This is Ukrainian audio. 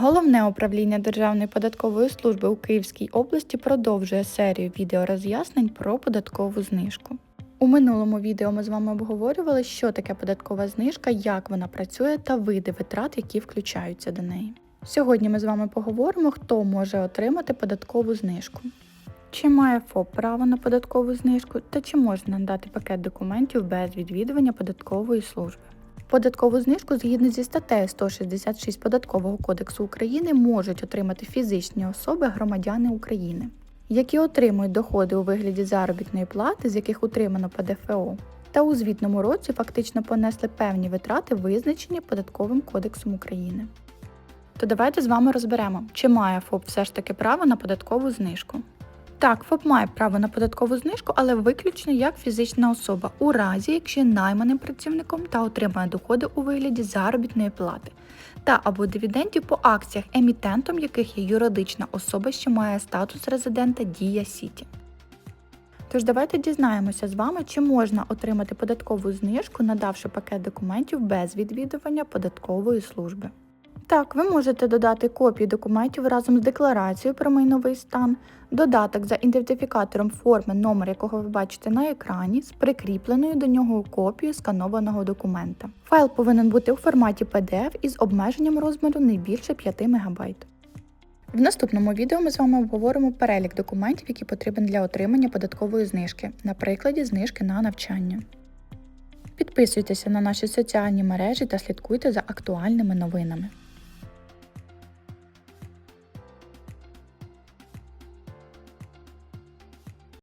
Головне управління Державної податкової служби у Київській області продовжує серію відеороз'яснень про податкову знижку. У минулому відео ми з вами обговорювали, що таке податкова знижка, як вона працює та види витрат, які включаються до неї. Сьогодні ми з вами поговоримо, хто може отримати податкову знижку. Чи має ФОП право на податкову знижку та чи можна надати пакет документів без відвідування податкової служби? Податкову знижку згідно зі статтею 166 Податкового кодексу України можуть отримати фізичні особи громадяни України, які отримують доходи у вигляді заробітної плати, з яких утримано ПДФО, та у звітному році фактично понесли певні витрати, визначені Податковим кодексом України. То давайте з вами розберемо, чи має ФОП все ж таки право на податкову знижку. Так, ФОП має право на податкову знижку, але виключно як фізична особа, у разі, якщо найманим працівником та отримує доходи у вигляді заробітної плати та або дивідендів по акціях, емітентом яких є юридична особа, що має статус резидента Дія Сіті. Тож давайте дізнаємося з вами, чи можна отримати податкову знижку, надавши пакет документів без відвідування податкової служби. Так, ви можете додати копії документів разом з декларацією про майновий стан, додаток за ідентифікатором форми, номер якого ви бачите на екрані, з прикріпленою до нього копією сканованого документа. Файл повинен бути у форматі PDF із обмеженням розміру не більше 5 МБ. В наступному відео ми з вами обговоримо перелік документів, які потрібен для отримання податкової знижки, на прикладі знижки на навчання. Підписуйтеся на наші соціальні мережі та слідкуйте за актуальними новинами.